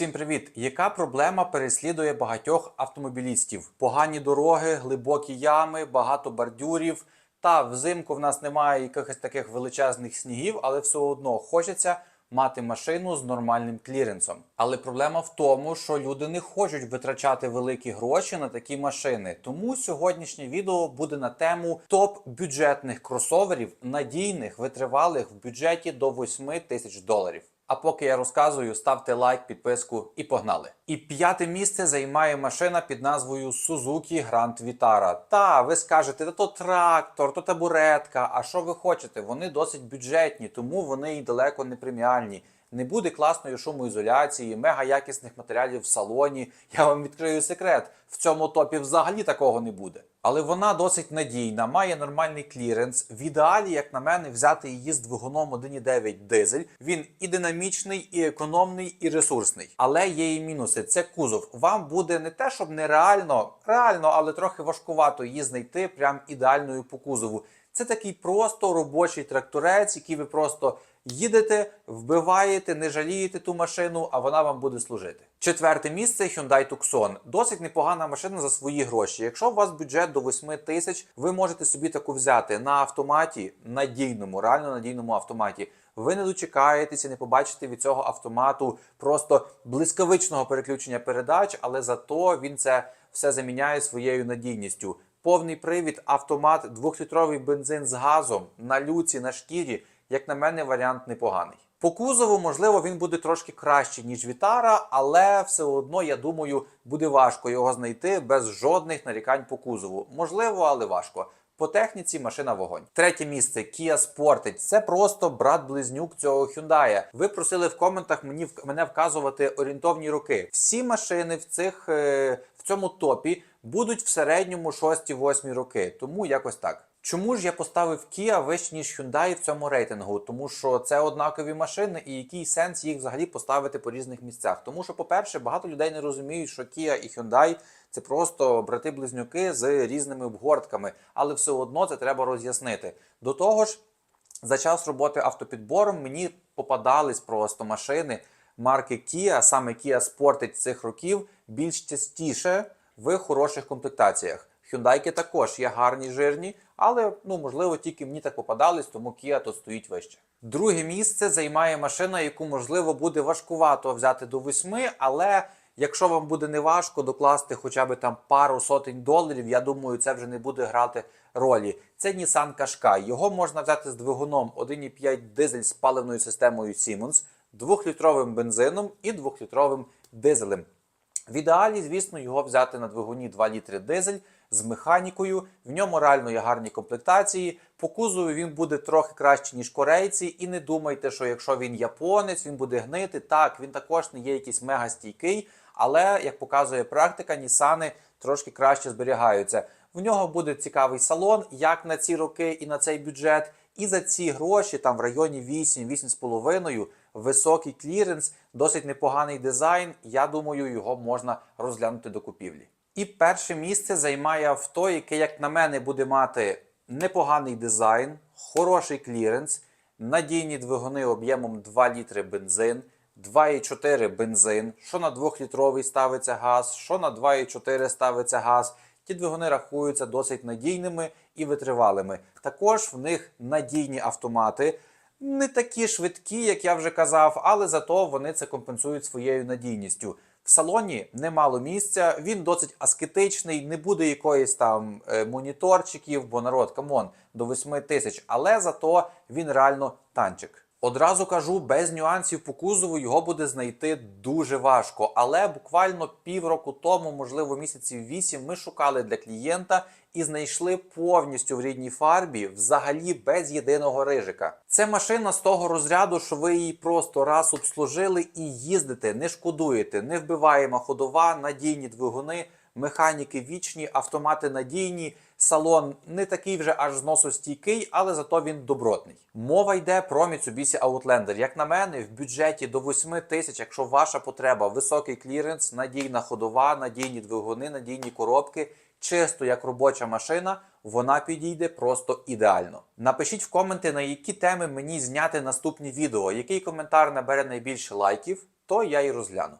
Всім привіт! Яка проблема переслідує багатьох автомобілістів? Погані дороги, глибокі ями, багато бордюрів. Та взимку в нас немає якихось таких величезних снігів, але все одно хочеться мати машину з нормальним кліренсом. Але проблема в тому, що люди не хочуть витрачати великі гроші на такі машини. Тому сьогоднішнє відео буде на тему топ бюджетних кросоверів, надійних, витривалих в бюджеті до 8 тисяч доларів. А поки я розказую, ставте лайк, підписку і погнали. І п'яте місце займає машина під назвою Suzuki Grand Vitara. Та ви скажете, то трактор, то табуретка. А що ви хочете? Вони досить бюджетні, тому вони і далеко не преміальні. Не буде класної шумоізоляції, мега якісних матеріалів в салоні. Я вам відкрию секрет. В цьому топі взагалі такого не буде. Але вона досить надійна, має нормальний кліренс. В ідеалі, як на мене, взяти її з двигуном 1.9 дизель. Він і динамічний, і економний, і ресурсний. Але є і мінуси. Це кузов. Вам буде не те, щоб нереально, реально, але трохи важкувато її знайти прям ідеальною по кузову. Це такий просто робочий тракторець, який ви просто їдете, вбиваєте, не жалієте ту машину, а вона вам буде служити. Четверте місце Hyundai Tucson. Досить непогана машина за свої гроші. Якщо у вас бюджет до 8 тисяч, ви можете собі таку взяти на автоматі, надійному, реально надійному автоматі. Ви не дочекаєтеся, не побачите від цього автомату просто блискавичного переключення передач, але зато він це все заміняє своєю надійністю. Повний привід, автомат, двохлітровий бензин з газом на люці, на шкірі. Як на мене, варіант непоганий. По кузову, можливо, він буде трошки кращий, ніж Вітара, але все одно, я думаю, буде важко його знайти без жодних нарікань по кузову. Можливо, але важко. По техніці машина вогонь. Третє місце Kia Sportage. Це просто брат-близнюк цього Hyundai. Ви просили в коментах мені мене вказувати орієнтовні роки. Всі машини в цих е, в цьому топі будуть в середньому 6-8 роки. Тому якось так. Чому ж я поставив Kia вище, ніж Hyundai в цьому рейтингу? Тому що це однакові машини, і який сенс їх взагалі поставити по різних місцях? Тому що, по-перше, багато людей не розуміють, що Kia і Hyundai це просто брати-близнюки з різними обгортками, але все одно це треба роз'яснити. До того ж, за час роботи автопідбором мені попадались просто машини марки Kia, саме Kia Sportage цих років, більш частіше в хороших комплектаціях. Hyundai також є гарні, жирні, але ну можливо тільки мені так попадались, тому Kia тут стоїть вище. Друге місце займає машина, яку можливо буде важкувато взяти до восьми, але якщо вам буде не важко докласти хоча б там пару сотень доларів, я думаю, це вже не буде грати ролі. Це Nissan Qashqai. Його можна взяти з двигуном 1,5 дизель з паливною системою Siemens, двохлітровим бензином і двохлітровим дизелем. В ідеалі, звісно, його взяти на двигуні 2 літри дизель з механікою. В ньому реально є гарні комплектації. По кузову він буде трохи краще, ніж корейці. І не думайте, що якщо він японець, він буде гнити. Так, він також не є якийсь мега стійкий, але як показує практика, Нісани трошки краще зберігаються. В нього буде цікавий салон, як на ці роки і на цей бюджет. І за ці гроші, там в районі 8-8,5, високий кліренс, досить непоганий дизайн. Я думаю, його можна розглянути до купівлі. І перше місце займає авто, яке, як на мене, буде мати непоганий дизайн, хороший кліренс, надійні двигуни об'ємом 2 літри бензин, 2,4 бензин, що на 2-літровий ставиться газ, що на 2,4 ставиться газ. Ті двигуни рахуються досить надійними і витривалими. Також в них надійні автомати, не такі швидкі, як я вже казав, але зато вони це компенсують своєю надійністю. В салоні немало місця, він досить аскетичний, не буде якоїсь там е, моніторчиків, бо народ, камон, до 8 тисяч, але зато він реально танчик. Одразу кажу, без нюансів по кузову його буде знайти дуже важко. Але буквально півроку тому, можливо, місяців вісім, ми шукали для клієнта і знайшли повністю в рідній фарбі, взагалі без єдиного рижика. Це машина з того розряду, що ви її просто раз обслужили і їздите, не шкодуєте, не вбиваємо ходова, надійні двигуни. Механіки вічні, автомати надійні, салон не такий вже аж зносостійкий, але зато він добротний. Мова йде про Mitsubishi Outlander. Як на мене, в бюджеті до 8 тисяч, якщо ваша потреба, високий кліренс, надійна ходова, надійні двигуни, надійні коробки, чисто як робоча машина, вона підійде просто ідеально. Напишіть в коменти, на які теми мені зняти наступні відео, який коментар набере найбільше лайків, то я і розгляну.